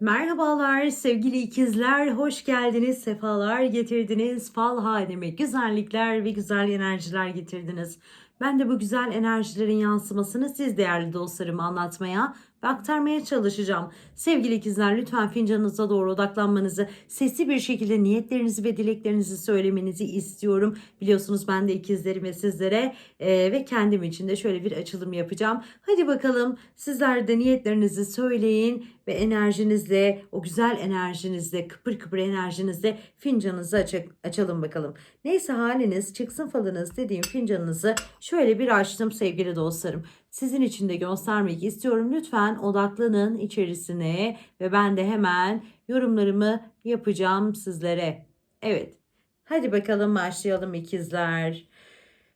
Merhabalar sevgili ikizler, hoş geldiniz, sefalar getirdiniz, fal halime güzellikler ve güzel enerjiler getirdiniz. Ben de bu güzel enerjilerin yansımasını siz değerli dostlarıma anlatmaya ve aktarmaya çalışacağım. Sevgili ikizler lütfen fincanınıza doğru odaklanmanızı, sesli bir şekilde niyetlerinizi ve dileklerinizi söylemenizi istiyorum. Biliyorsunuz ben de ikizlerime sizlere e, ve kendim için de şöyle bir açılım yapacağım. Hadi bakalım sizler de niyetlerinizi söyleyin ve enerjinizle, o güzel enerjinizle, kıpır kıpır enerjinizle fincanınızı aç açalım bakalım. Neyse haliniz, çıksın falınız dediğim fincanınızı şöyle bir açtım sevgili dostlarım. Sizin için de göstermek istiyorum. Lütfen odaklanın içerisine ve ben de hemen yorumlarımı yapacağım sizlere. Evet. Hadi bakalım başlayalım ikizler.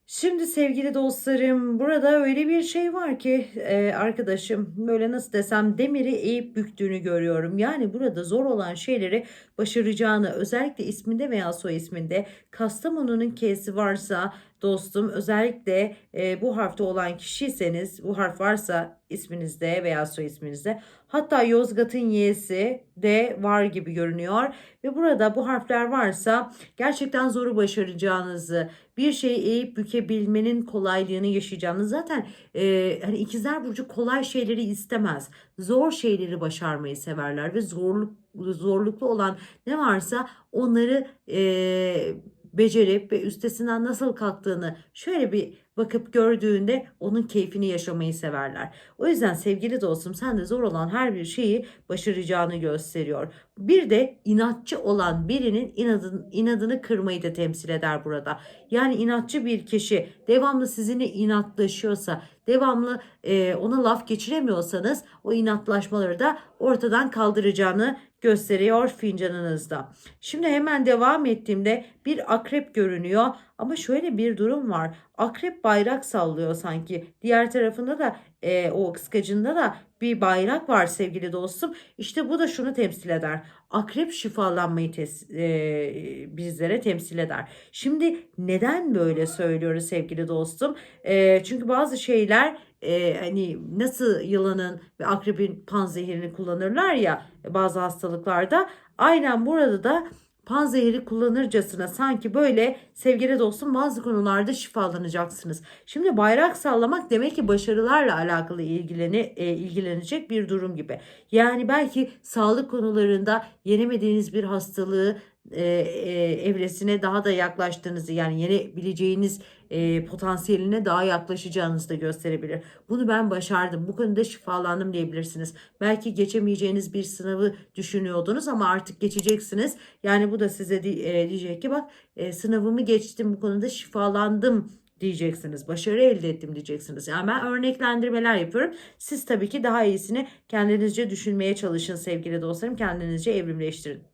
Şimdi sevgili dostlarım burada öyle bir şey var ki e, arkadaşım böyle nasıl desem demiri eğip büktüğünü görüyorum. Yani burada zor olan şeyleri başaracağını özellikle isminde veya soy isminde Kastamonu'nun K'si varsa dostum özellikle e, bu harfte olan kişiyseniz bu harf varsa isminizde veya soy isminizde hatta Yozgat'ın Y'si de var gibi görünüyor ve burada bu harfler varsa gerçekten zoru başaracağınızı bir şeyi eğip bükebilmenin kolaylığını yaşayacağınız zaten e, hani ikizler burcu kolay şeyleri istemez. Zor şeyleri başarmayı severler ve zorluk zorluklu olan ne varsa onları e, becerip ve üstesinden nasıl kalktığını şöyle bir bakıp gördüğünde onun keyfini yaşamayı severler. O yüzden sevgili dostum sen de zor olan her bir şeyi başaracağını gösteriyor. Bir de inatçı olan birinin inadın, inadını kırmayı da temsil eder burada. Yani inatçı bir kişi devamlı sizinle inatlaşıyorsa, devamlı e, ona laf geçiremiyorsanız o inatlaşmaları da ortadan kaldıracağını gösteriyor fincanınızda. Şimdi hemen devam ettiğimde bir akrep görünüyor ama şöyle bir durum var. Akrep bayrak sallıyor sanki. Diğer tarafında da e, o kıskacında da bir bayrak var sevgili dostum. İşte bu da şunu temsil eder. Akrep şifalanmayı tes, e, bizlere temsil eder. Şimdi neden böyle söylüyoruz sevgili dostum? E, çünkü bazı şeyler e, hani nasıl yılanın ve akrebin panzehirini kullanırlar ya bazı hastalıklarda. Aynen burada da panzehiri kullanırcasına sanki böyle sevgili dostum bazı konularda şifalanacaksınız. Şimdi bayrak sallamak demek ki başarılarla alakalı ilgileni, e, ilgilenecek bir durum gibi. Yani belki sağlık konularında yenemediğiniz bir hastalığı e, e, evresine daha da yaklaştığınızı yani yenebileceğiniz e, potansiyeline daha yaklaşacağınızı da gösterebilir. Bunu ben başardım. Bu konuda şifalandım diyebilirsiniz. Belki geçemeyeceğiniz bir sınavı düşünüyordunuz ama artık geçeceksiniz. Yani bu da size e, diyecek ki bak e, sınavımı geçtim bu konuda şifalandım diyeceksiniz. Başarı elde ettim diyeceksiniz. Yani ben örneklendirmeler yapıyorum. Siz tabii ki daha iyisini kendinizce düşünmeye çalışın sevgili dostlarım. Kendinizce evrimleştirin.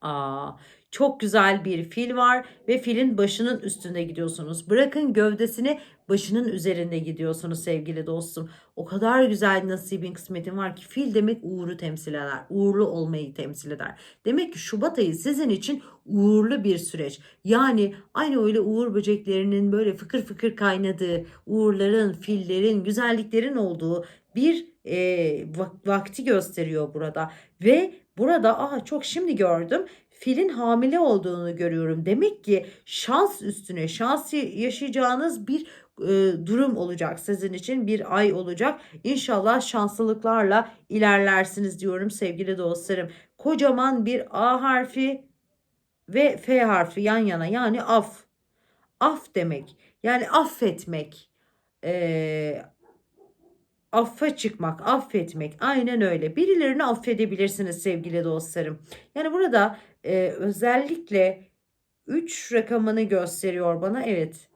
Aa, çok güzel bir fil var ve filin başının üstünde gidiyorsunuz. Bırakın gövdesini başının üzerinde gidiyorsunuz sevgili dostum. O kadar güzel nasibin kısmetin var ki fil demek uğuru temsil eder. Uğurlu olmayı temsil eder. Demek ki Şubat ayı sizin için uğurlu bir süreç. Yani aynı öyle uğur böceklerinin böyle fıkır fıkır kaynadığı, uğurların, fillerin, güzelliklerin olduğu bir e, vakti gösteriyor burada. Ve burada aha çok şimdi gördüm filin hamile olduğunu görüyorum. Demek ki şans üstüne şans yaşayacağınız bir e, durum olacak sizin için bir ay olacak. İnşallah şanslılıklarla ilerlersiniz diyorum sevgili dostlarım. Kocaman bir A harfi ve F harfi yan yana yani af. Af demek yani affetmek. Ee, affa çıkmak, affetmek aynen öyle. Birilerini affedebilirsiniz sevgili dostlarım. Yani burada e, özellikle 3 rakamını gösteriyor bana. Evet.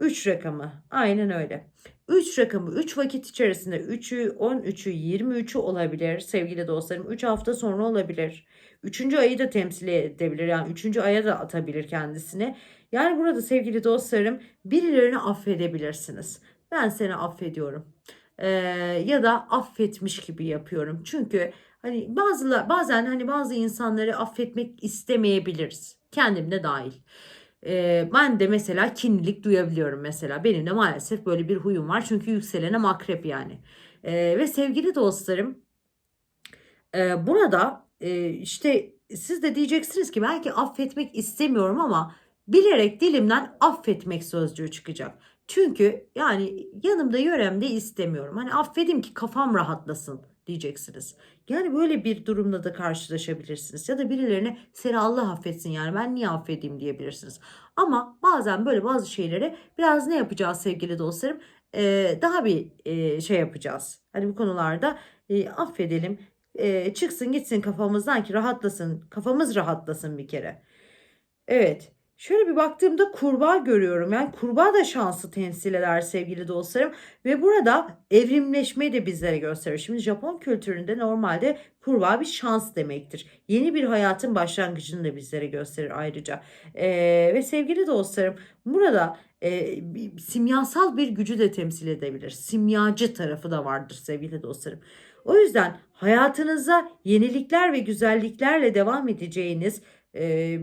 3 rakamı. Aynen öyle. 3 rakamı 3 vakit içerisinde 3'ü 13'ü 23'ü olabilir sevgili dostlarım. 3 hafta sonra olabilir. 3. ayı da temsil edebilir. Yani 3. aya da atabilir kendisini. Yani burada sevgili dostlarım birilerini affedebilirsiniz. Ben seni affediyorum. Ee, ya da affetmiş gibi yapıyorum. Çünkü Hani bazılar bazen hani bazı insanları affetmek istemeyebiliriz. Kendim de dahil. Ee, ben de mesela kinlilik duyabiliyorum mesela. Benim de maalesef böyle bir huyum var. Çünkü yükselenem akrep yani. Ee, ve sevgili dostlarım Ee, burada e, işte siz de diyeceksiniz ki belki affetmek istemiyorum ama bilerek dilimden affetmek sözcüğü çıkacak. Çünkü yani yanımda yöremde istemiyorum. Hani affedeyim ki kafam rahatlasın diyeceksiniz. Yani böyle bir durumla da karşılaşabilirsiniz. Ya da birilerine seni Allah affetsin yani ben niye affedeyim diyebilirsiniz. Ama bazen böyle bazı şeyleri biraz ne yapacağız sevgili dostlarım? Ee, daha bir e, şey yapacağız. Hani bu konularda e, affedelim. E, çıksın gitsin kafamızdan ki rahatlasın. Kafamız rahatlasın bir kere. Evet. Şöyle bir baktığımda kurbağa görüyorum. Yani kurbağa da şansı temsil eder sevgili dostlarım. Ve burada evrimleşmeyi de bizlere gösterir. Şimdi Japon kültüründe normalde kurbağa bir şans demektir. Yeni bir hayatın başlangıcını da bizlere gösterir ayrıca. Ee, ve sevgili dostlarım burada e, simyasal bir gücü de temsil edebilir. Simyacı tarafı da vardır sevgili dostlarım. O yüzden hayatınıza yenilikler ve güzelliklerle devam edeceğiniz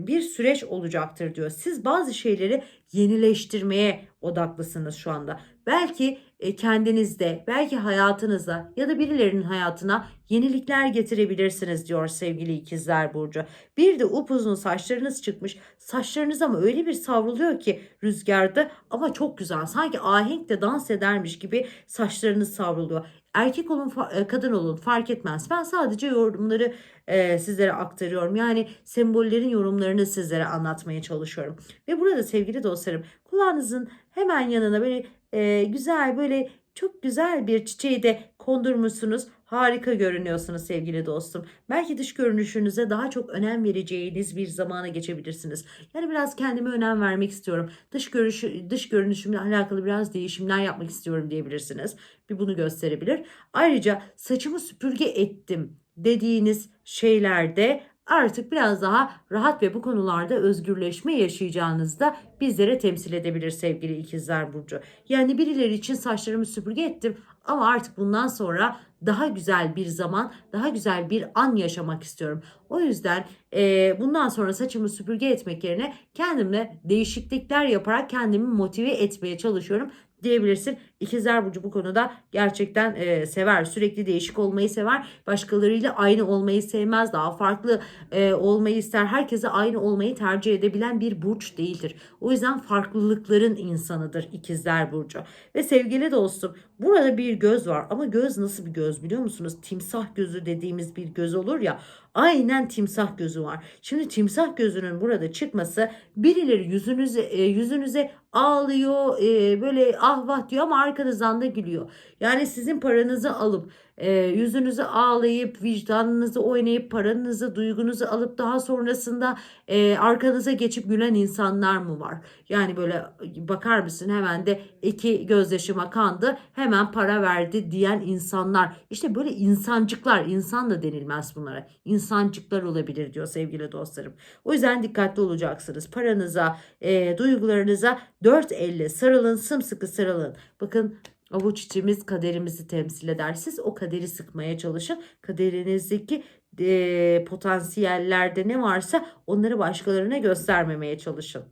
bir süreç olacaktır diyor. Siz bazı şeyleri yenileştirmeye odaklısınız şu anda. Belki kendinizde, belki hayatınızda ya da birilerinin hayatına yenilikler getirebilirsiniz diyor sevgili ikizler burcu. Bir de upuzun saçlarınız çıkmış. Saçlarınız ama öyle bir savruluyor ki rüzgarda ama çok güzel. Sanki ahenkle dans edermiş gibi saçlarınız savruluyor. Erkek olun, e, kadın olun fark etmez. Ben sadece yorumları e, sizlere aktarıyorum. Yani sembollerin yorumlarını sizlere anlatmaya çalışıyorum. Ve burada sevgili dostlarım kulağınızın hemen yanına böyle e, güzel böyle çok güzel bir çiçeği de kondurmuşsunuz. Harika görünüyorsunuz sevgili dostum. Belki dış görünüşünüze daha çok önem vereceğiniz bir zamana geçebilirsiniz. Yani biraz kendime önem vermek istiyorum. Dış görünüşü, dış görünüşümle alakalı biraz değişimler yapmak istiyorum diyebilirsiniz. Bir bunu gösterebilir. Ayrıca saçımı süpürge ettim dediğiniz şeylerde artık biraz daha rahat ve bu konularda özgürleşme yaşayacağınızı da bizlere temsil edebilir sevgili ikizler burcu. Yani birileri için saçlarımı süpürge ettim ama artık bundan sonra daha güzel bir zaman, daha güzel bir an yaşamak istiyorum. O yüzden e, bundan sonra saçımı süpürge etmek yerine kendimle değişiklikler yaparak kendimi motive etmeye çalışıyorum diyebilirsin. İkizler Burcu bu konuda gerçekten e, sever. Sürekli değişik olmayı sever. Başkalarıyla aynı olmayı sevmez. Daha farklı e, olmayı ister. Herkese aynı olmayı tercih edebilen bir burç değildir. O yüzden farklılıkların insanıdır İkizler Burcu. Ve sevgili dostum burada bir göz var ama göz nasıl bir göz biliyor musunuz? Timsah gözü dediğimiz bir göz olur ya. Aynen timsah gözü var. Şimdi timsah gözünün burada çıkması birileri yüzünüze e, yüzünüze ağlıyor, e, böyle ah diyor ama arkanızdan da gülüyor. Yani sizin paranızı alıp e, yüzünüzü ağlayıp vicdanınızı oynayıp paranızı duygunuzu alıp daha sonrasında e, arkanıza geçip gülen insanlar mı var? Yani böyle bakar mısın hemen de iki gözyaşıma kandı hemen para verdi diyen insanlar. İşte böyle insancıklar insan da denilmez bunlara. İnsancıklar olabilir diyor sevgili dostlarım. O yüzden dikkatli olacaksınız. Paranıza, e, duygularınıza dört elle sarılın, sımsıkı sarılın. Bakın avuç içimiz kaderimizi temsil eder. Siz o kaderi sıkmaya çalışın. Kaderinizdeki e, potansiyellerde ne varsa onları başkalarına göstermemeye çalışın.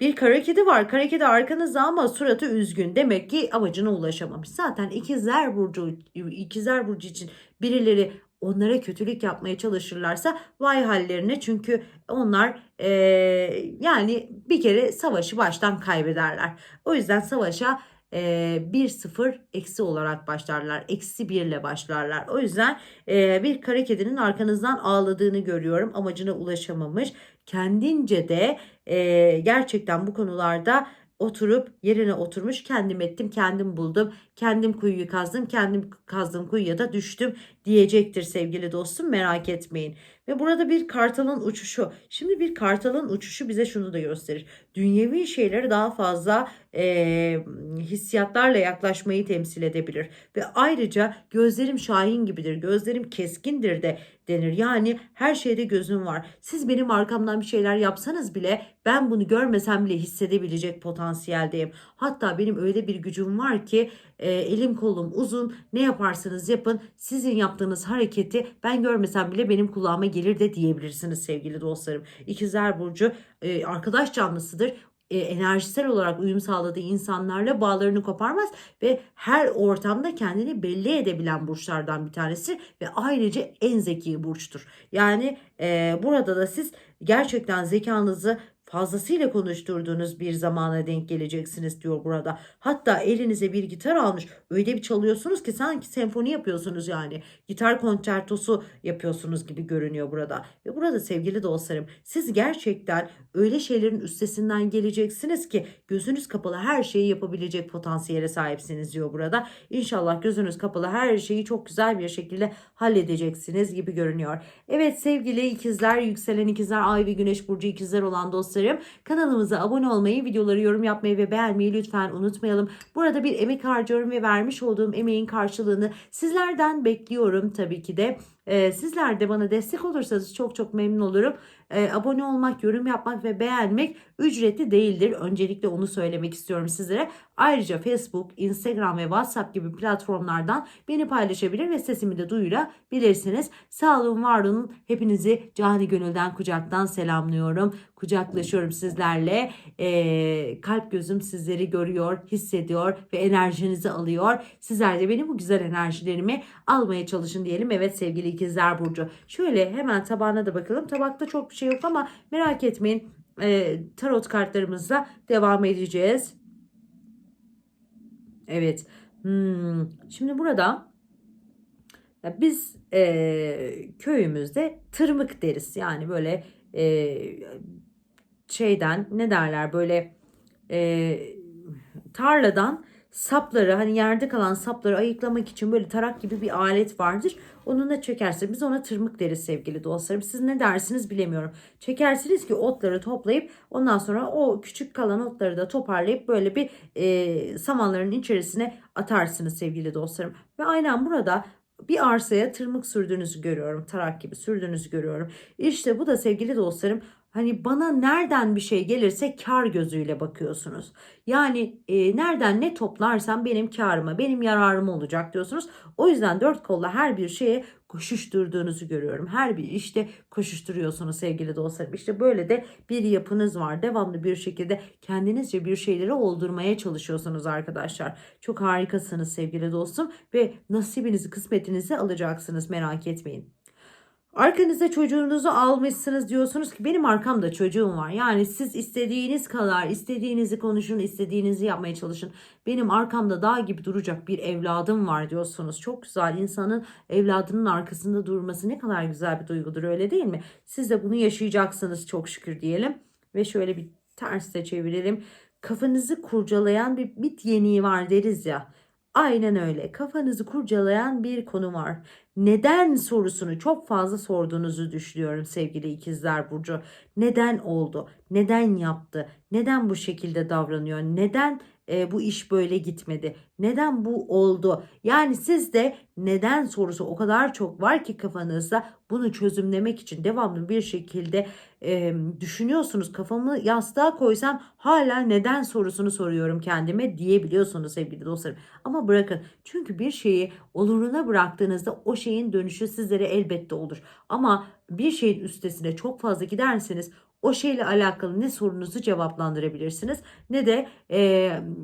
Bir kara kedi var. Kara kedi arkanızda ama suratı üzgün. Demek ki amacına ulaşamamış. Zaten ikizler burcu ikizler burcu için birileri onlara kötülük yapmaya çalışırlarsa vay hallerine çünkü onlar eee, yani bir kere savaşı baştan kaybederler. O yüzden savaşa eee 1-0 eksi olarak başlarlar. Eksi 1 ile başlarlar. O yüzden eee, bir kara kedinin arkanızdan ağladığını görüyorum. Amacına ulaşamamış. Kendince de eee, gerçekten bu konularda oturup yerine oturmuş kendim ettim kendim buldum kendim kuyuyu kazdım kendim kazdığım kuyuya da düştüm diyecektir sevgili dostum merak etmeyin. Ve burada bir kartalın uçuşu. Şimdi bir kartalın uçuşu bize şunu da gösterir. Dünyevi şeylere daha fazla eee, hissiyatlarla yaklaşmayı temsil edebilir. Ve ayrıca gözlerim şahin gibidir, gözlerim keskindir de denir. Yani her şeyde gözüm var. Siz benim arkamdan bir şeyler yapsanız bile ben bunu görmesem bile hissedebilecek potansiyeldeyim. Hatta benim öyle bir gücüm var ki e, elim kolum uzun ne yaparsanız yapın sizin yaptığınız hareketi ben görmesem bile benim kulağıma gelir de diyebilirsiniz sevgili dostlarım. İkizler Burcu e, arkadaş canlısıdır. e, enerjisel olarak uyum sağladığı insanlarla bağlarını koparmaz ve her ortamda kendini belli edebilen burçlardan bir tanesi ve ayrıca en zeki burçtur. Yani e, burada da siz gerçekten zekanızı fazlasıyla konuşturduğunuz bir zamana denk geleceksiniz diyor burada. Hatta elinize bir gitar almış öyle bir çalıyorsunuz ki sanki senfoni yapıyorsunuz yani. Gitar konçertosu yapıyorsunuz gibi görünüyor burada. Ve burada sevgili dostlarım siz gerçekten öyle şeylerin üstesinden geleceksiniz ki gözünüz kapalı her şeyi yapabilecek potansiyele sahipsiniz diyor burada. İnşallah gözünüz kapalı her şeyi çok güzel bir şekilde halledeceksiniz gibi görünüyor. Evet sevgili ikizler, yükselen ikizler, ay ve güneş burcu ikizler olan dostlarım kanalımıza abone olmayı, videoları yorum yapmayı ve beğenmeyi lütfen unutmayalım. Burada bir emek harcıyorum ve vermiş olduğum emeğin karşılığını sizlerden bekliyorum tabii ki de. Ee, sizler de bana destek olursanız çok çok memnun olurum. Ee, abone olmak, yorum yapmak ve beğenmek ücretli değildir. Öncelikle onu söylemek istiyorum sizlere. Ayrıca Facebook, Instagram ve WhatsApp gibi platformlardan beni paylaşabilir ve sesimi de duyurabilirsiniz. Sağ olun, var olun. Hepinizi cani gönülden kucaktan selamlıyorum. Kucaklaşıyorum sizlerle. Ee, kalp gözüm sizleri görüyor, hissediyor ve enerjinizi alıyor. Sizler de benim bu güzel enerjilerimi almaya çalışın diyelim. Evet sevgili ikizler burcu. Şöyle hemen tabağına da bakalım. Tabakta çok bir şey yok ama merak etmeyin. Ee, tarot kartlarımızla devam edeceğiz. Evet. Hmm. Şimdi burada ya biz e, köyümüzde tırmık deriz. Yani böyle e, şeyden ne derler böyle e, tarladan sapları hani yerde kalan sapları ayıklamak için böyle tarak gibi bir alet vardır. Onunla çekerse biz ona tırmık deriz sevgili dostlarım. Siz ne dersiniz bilemiyorum. Çekersiniz ki otları toplayıp ondan sonra o küçük kalan otları da toparlayıp böyle bir e, samanların içerisine atarsınız sevgili dostlarım. Ve aynen burada bir arsaya tırmık sürdüğünüzü görüyorum. Tarak gibi sürdüğünüzü görüyorum. İşte bu da sevgili dostlarım Hani bana nereden bir şey gelirse kar gözüyle bakıyorsunuz. Yani e, nereden ne toplarsam benim karıma, benim yararım olacak diyorsunuz. O yüzden dört kolla her bir şeye koşuşturduğunuzu görüyorum. Her bir işte koşuşturuyorsunuz sevgili dostlarım. İşte böyle de bir yapınız var. Devamlı bir şekilde kendinizce bir şeyleri oldurmaya çalışıyorsunuz arkadaşlar. Çok harikasınız sevgili dostum ve nasibinizi, kısmetinizi alacaksınız merak etmeyin. Arkanızda çocuğunuzu almışsınız diyorsunuz ki benim arkamda çocuğum var. Yani siz istediğiniz kadar istediğinizi konuşun, istediğinizi yapmaya çalışın. Benim arkamda dağ gibi duracak bir evladım var diyorsunuz. Çok güzel insanın evladının arkasında durması ne kadar güzel bir duygudur öyle değil mi? Siz de bunu yaşayacaksınız çok şükür diyelim. Ve şöyle bir ters de çevirelim. Kafanızı kurcalayan bir bit yeniği var deriz ya. Aynen öyle. Kafanızı kurcalayan bir konu var. Neden sorusunu çok fazla sorduğunuzu düşünüyorum sevgili ikizler burcu. Neden oldu? Neden yaptı? Neden bu şekilde davranıyor? Neden e, bu iş böyle gitmedi? Neden bu oldu? Yani sizde neden sorusu o kadar çok var ki kafanızda bunu çözümlemek için devamlı bir şekilde e, düşünüyorsunuz. Kafamı yastığa koysam hala neden sorusunu soruyorum kendime diyebiliyorsunuz sevgili dostlarım. Ama bırakın çünkü bir şeyi oluruna bıraktığınızda o şeyin dönüşü sizlere elbette olur. Ama bir şeyin üstesine çok fazla giderseniz o şeyle alakalı ne sorunuzu cevaplandırabilirsiniz ne de e,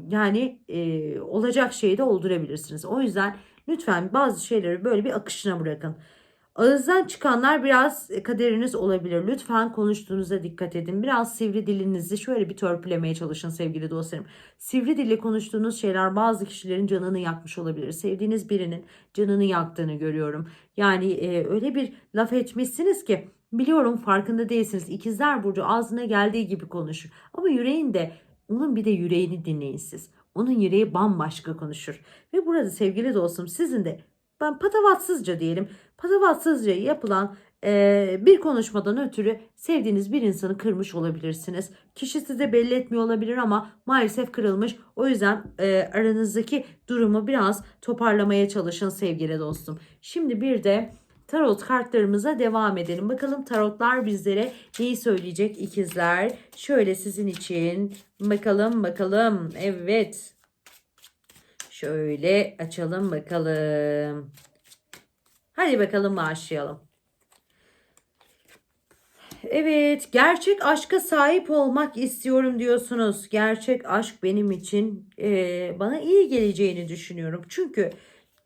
yani e, olacak şeyi de oldurabilirsiniz. O yüzden lütfen bazı şeyleri böyle bir akışına bırakın. Ağızdan çıkanlar biraz kaderiniz olabilir. Lütfen konuştuğunuza dikkat edin. Biraz sivri dilinizi şöyle bir törpülemeye çalışın sevgili dostlarım. Sivri dille konuştuğunuz şeyler bazı kişilerin canını yakmış olabilir. Sevdiğiniz birinin canını yaktığını görüyorum. Yani e, öyle bir laf etmişsiniz ki biliyorum farkında değilsiniz. İkizler Burcu ağzına geldiği gibi konuşur. Ama yüreğinde onun bir de yüreğini dinleyin siz. Onun yüreği bambaşka konuşur. Ve burada sevgili dostum sizin de ben patavatsızca diyelim patavatsızca yapılan e, bir konuşmadan ötürü sevdiğiniz bir insanı kırmış olabilirsiniz. Kişi size belli etmiyor olabilir ama maalesef kırılmış. O yüzden e, aranızdaki durumu biraz toparlamaya çalışın sevgili dostum. Şimdi bir de tarot kartlarımıza devam edelim. Bakalım tarotlar bizlere neyi söyleyecek ikizler. Şöyle sizin için bakalım bakalım. Evet. Şöyle açalım bakalım. Hadi bakalım başlayalım. Evet, gerçek aşka sahip olmak istiyorum diyorsunuz. Gerçek aşk benim için eee, bana iyi geleceğini düşünüyorum. Çünkü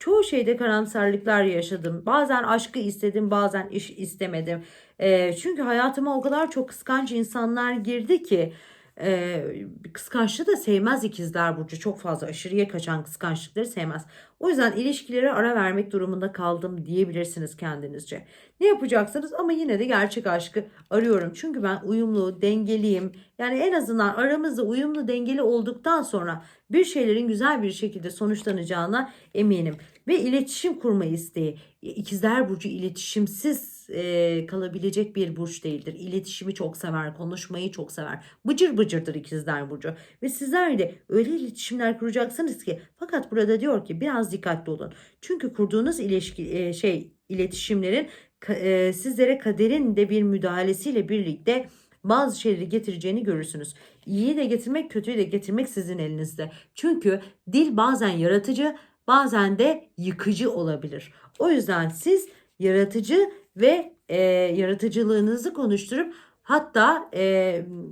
çoğu şeyde karamsarlıklar yaşadım. Bazen aşkı istedim, bazen iş istemedim. Eee, çünkü hayatıma o kadar çok kıskanç insanlar girdi ki. eee kıskançlığı da sevmez ikizler Burcu. Çok fazla aşırıya kaçan kıskançlıkları sevmez. O yüzden ilişkilere ara vermek durumunda kaldım diyebilirsiniz kendinizce. Ne yapacaksınız ama yine de gerçek aşkı arıyorum. Çünkü ben uyumlu, dengeliyim. Yani en azından aramızda uyumlu, dengeli olduktan sonra bir şeylerin güzel bir şekilde sonuçlanacağına eminim. Ve iletişim kurma isteği. İkizler Burcu iletişimsiz e, kalabilecek bir burç değildir. İletişimi çok sever, konuşmayı çok sever. Bıcır bıcırdır ikizler Burcu. Ve sizler de öyle iletişimler kuracaksınız ki fakat burada diyor ki biraz dikkatli olun. Çünkü kurduğunuz ilişki e, şey iletişimlerin e, sizlere kaderin de bir müdahalesiyle birlikte bazı şeyleri getireceğini görürsünüz. İyiyi de getirmek, kötüyü de getirmek sizin elinizde. Çünkü dil bazen yaratıcı, bazen de yıkıcı olabilir. O yüzden siz yaratıcı ve e, yaratıcılığınızı konuşturup hatta e,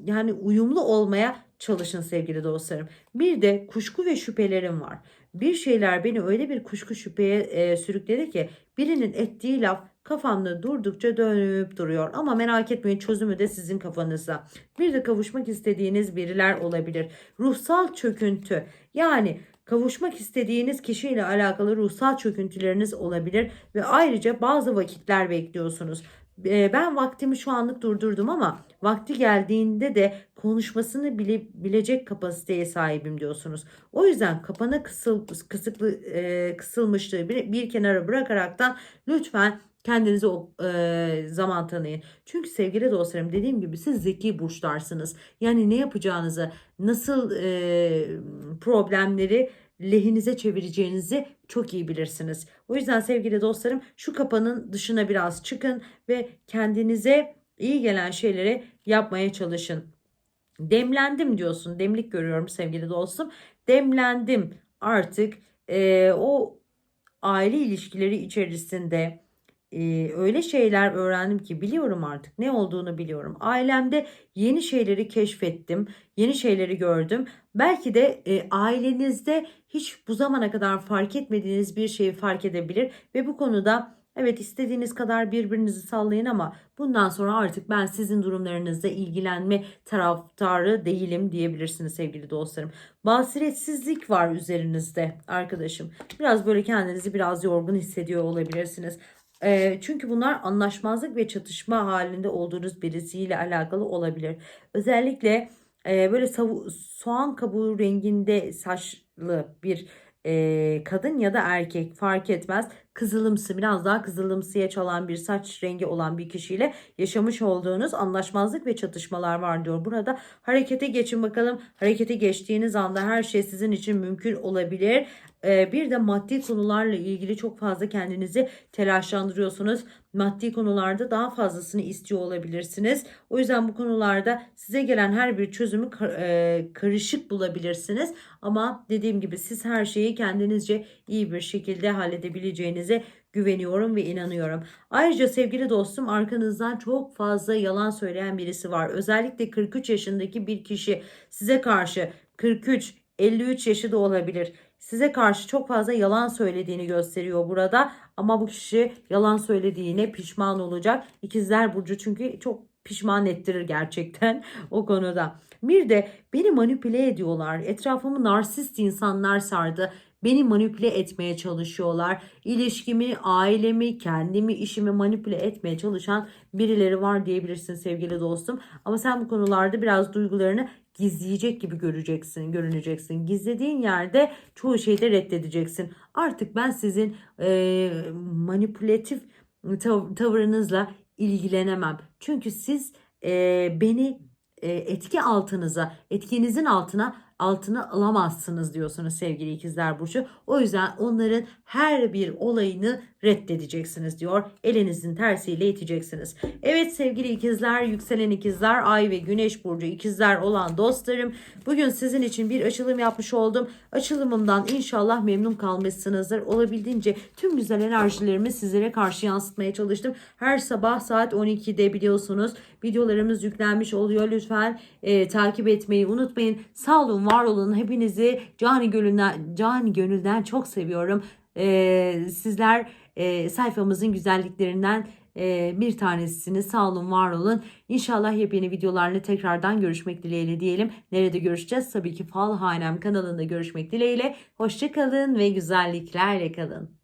yani uyumlu olmaya çalışın sevgili dostlarım. Bir de kuşku ve şüphelerim var. Bir şeyler beni öyle bir kuşku şüpheye e, sürükledi ki birinin ettiği laf kafamda durdukça dönüp duruyor. Ama merak etmeyin çözümü de sizin kafanızda. Bir de kavuşmak istediğiniz biriler olabilir. Ruhsal çöküntü yani kavuşmak istediğiniz kişiyle alakalı ruhsal çöküntüleriniz olabilir ve ayrıca bazı vakitler bekliyorsunuz. E, Ben vaktimi şu anlık durdurdum ama vakti geldiğinde de konuşmasını bile, bilecek kapasiteye sahibim diyorsunuz. O yüzden kapana kısıl, kısıklı, e, kısılmışlığı bir, bir kenara bırakaraktan lütfen kendinize o e, zaman tanıyın. Çünkü sevgili dostlarım dediğim gibi siz zeki burçlarsınız. Yani ne yapacağınızı, nasıl e, problemleri lehinize çevireceğinizi çok iyi bilirsiniz. O yüzden sevgili dostlarım şu kapanın dışına biraz çıkın ve kendinize iyi gelen şeyleri yapmaya çalışın. Demlendim diyorsun. Demlik görüyorum sevgili dostum. Demlendim artık e, o aile ilişkileri içerisinde öyle şeyler öğrendim ki biliyorum artık ne olduğunu biliyorum. Ailemde yeni şeyleri keşfettim, yeni şeyleri gördüm. Belki de e, ailenizde hiç bu zamana kadar fark etmediğiniz bir şeyi fark edebilir ve bu konuda Evet istediğiniz kadar birbirinizi sallayın ama bundan sonra artık ben sizin durumlarınızla ilgilenme taraftarı değilim diyebilirsiniz sevgili dostlarım. Basiretsizlik var üzerinizde arkadaşım. Biraz böyle kendinizi biraz yorgun hissediyor olabilirsiniz. Eee, çünkü bunlar anlaşmazlık ve çatışma halinde olduğunuz birisiyle alakalı olabilir. Özellikle eee, böyle soğan kabuğu renginde saçlı bir eee, kadın ya da erkek fark etmez. Kızılımsı biraz daha kızılımsıya çalan bir saç rengi olan bir kişiyle yaşamış olduğunuz anlaşmazlık ve çatışmalar var diyor. Burada harekete geçin bakalım. Harekete geçtiğiniz anda her şey sizin için mümkün olabilir. Ee, bir de maddi konularla ilgili çok fazla kendinizi telaşlandırıyorsunuz. Maddi konularda daha fazlasını istiyor olabilirsiniz. O yüzden bu konularda size gelen her bir çözümü e, karışık bulabilirsiniz. Ama dediğim gibi siz her şeyi kendinizce iyi bir şekilde halledebileceğinize güveniyorum ve inanıyorum. Ayrıca sevgili dostum arkanızdan çok fazla yalan söyleyen birisi var. Özellikle 43 yaşındaki bir kişi size karşı 43 53 yaşı da olabilir. Size karşı çok fazla yalan söylediğini gösteriyor burada. Ama bu kişi yalan söylediğine pişman olacak. İkizler Burcu çünkü çok pişman ettirir gerçekten o konuda. Bir de beni manipüle ediyorlar. Etrafımı narsist insanlar sardı. Beni manipüle etmeye çalışıyorlar. İlişkimi, ailemi, kendimi, işimi manipüle etmeye çalışan birileri var diyebilirsin sevgili dostum. Ama sen bu konularda biraz duygularını gizleyecek gibi göreceksin, görüneceksin. Gizlediğin yerde çoğu şeyi de reddedeceksin. Artık ben sizin e, manipülatif tav- tavırınızla ilgilenemem. Çünkü siz e, beni e, etki altınıza, etkinizin altına altına alamazsınız diyorsunuz sevgili ikizler burcu. O yüzden onların her bir olayını reddedeceksiniz diyor. Elinizin tersiyle iteceksiniz. Evet sevgili ikizler, yükselen ikizler, ay ve güneş burcu ikizler olan dostlarım. Bugün sizin için bir açılım yapmış oldum. Açılımımdan inşallah memnun kalmışsınızdır. Olabildiğince tüm güzel enerjilerimi sizlere karşı yansıtmaya çalıştım. Her sabah saat 12'de biliyorsunuz videolarımız yüklenmiş oluyor. Lütfen e, takip etmeyi unutmayın. Sağ olun, var olun. Hepinizi cani gönülden, cani gönülden çok seviyorum. E, sizler e, sayfamızın güzelliklerinden e, bir tanesini sağ olun var olun. İnşallah yepyeni videolarla tekrardan görüşmek dileğiyle diyelim. Nerede görüşeceğiz? Tabii ki Fal Hanem kanalında görüşmek dileğiyle. Hoşçakalın ve güzelliklerle kalın.